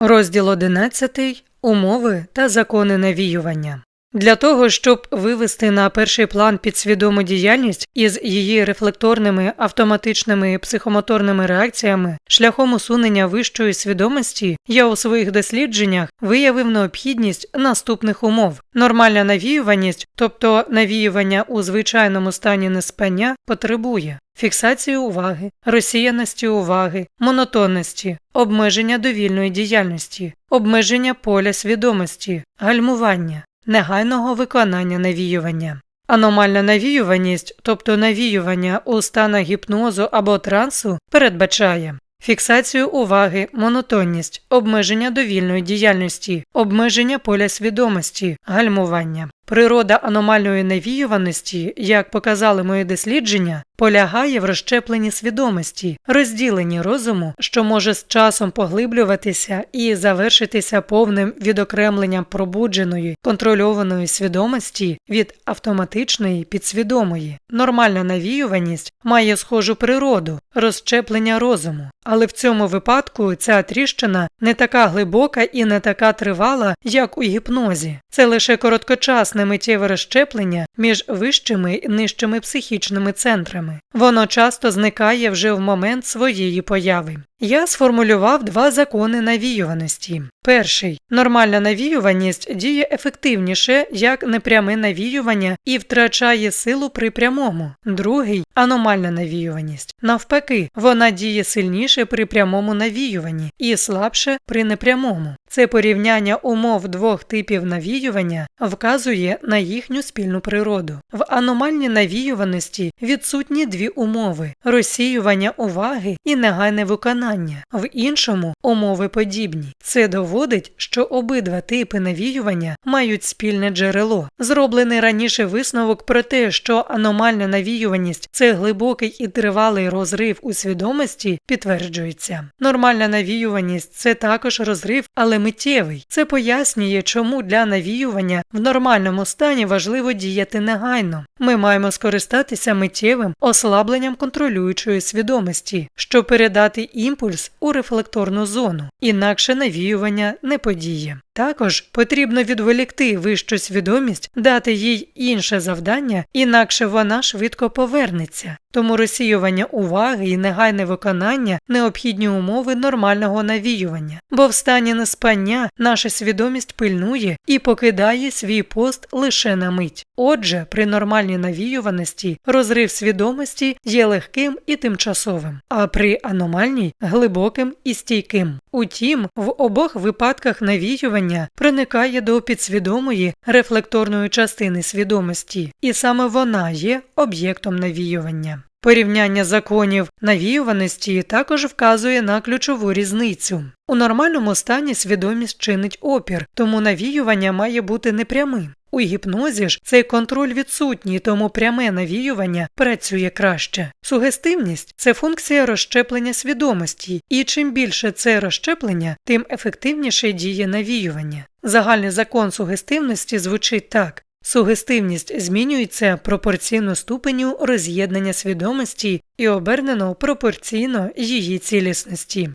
Розділ 11. Умови та закони навіювання. Для того, щоб вивести на перший план підсвідому діяльність із її рефлекторними автоматичними психомоторними реакціями шляхом усунення вищої свідомості, я у своїх дослідженнях виявив необхідність наступних умов: нормальна навіюваність, тобто навіювання у звичайному стані неспання, потребує фіксації уваги, розсіяності уваги, монотонності, обмеження довільної діяльності, обмеження поля свідомості, гальмування, негайного виконання навіювання. Аномальна навіюваність, тобто навіювання у станах гіпнозу або трансу, передбачає фіксацію уваги, монотонність, обмеження довільної діяльності, обмеження поля свідомості, гальмування. Природа аномальної навіюваності, як показали мої дослідження, полягає в розщепленні свідомості, розділенні розуму, що може з часом поглиблюватися і завершитися повним відокремленням пробудженої контрольованої свідомості від автоматичної підсвідомої. Нормальна навіюваність має схожу природу, розщеплення розуму, але в цьому випадку ця тріщина не така глибока і не така тривала, як у гіпнозі. Це лише короткочасне миттєве розщеплення між вищими і нижчими психічними центрами. Воно часто зникає вже в момент своєї появи. Я сформулював два закони навіюваності. Перший нормальна навіюваність діє ефективніше як непряме навіювання і втрачає силу при прямому. Другий аномальна навіюваність. Навпаки, вона діє сильніше при прямому навіюванні і слабше при непрямому. Це порівняння умов двох типів навіювання вказує на їхню спільну природу. В аномальній навіюваності відсутні дві умови розсіювання уваги і негайне виконання, в іншому умови подібні. Це доводить, що обидва типи навіювання мають спільне джерело. Зроблений раніше висновок про те, що аномальна навіюваність це глибокий і тривалий розрив у свідомості, підтверджується. Нормальна навіюваність це також розрив, але миттєвий. Це пояснює, чому для навіювання в нормальному стані важливо діяти негайно. Ми маємо скористатися миттєвим ослабленням контролюючої свідомості, щоб передати імпульс у рефлекторну зону, інакше навіювання не подіє. Також потрібно відволікти вищу свідомість, дати їй інше завдання, інакше вона швидко повернеться. Тому розсіювання уваги і негайне виконання необхідні умови нормального навіювання, бо в стані неспання наша свідомість пильнує і покидає свій пост лише на мить. Отже, при нормальній навіюваності розрив свідомості є легким і тимчасовим, а при аномальній глибоким і стійким. Утім, в обох випадках навіювання проникає до підсвідомої рефлекторної частини свідомості, і саме вона є об'єктом навіювання. Порівняння законів навіюваності також вказує на ключову різницю. У нормальному стані свідомість чинить опір, тому навіювання має бути непрямим. У гіпнозі ж цей контроль відсутній, тому пряме навіювання працює краще. Сугестивність це функція розщеплення свідомості, і чим більше це розщеплення, тим ефективніше діє навіювання. Загальний закон сугестивності звучить так. Сугестивність змінюється пропорційно ступеню роз'єднання свідомості і обернено пропорційно її цілісності.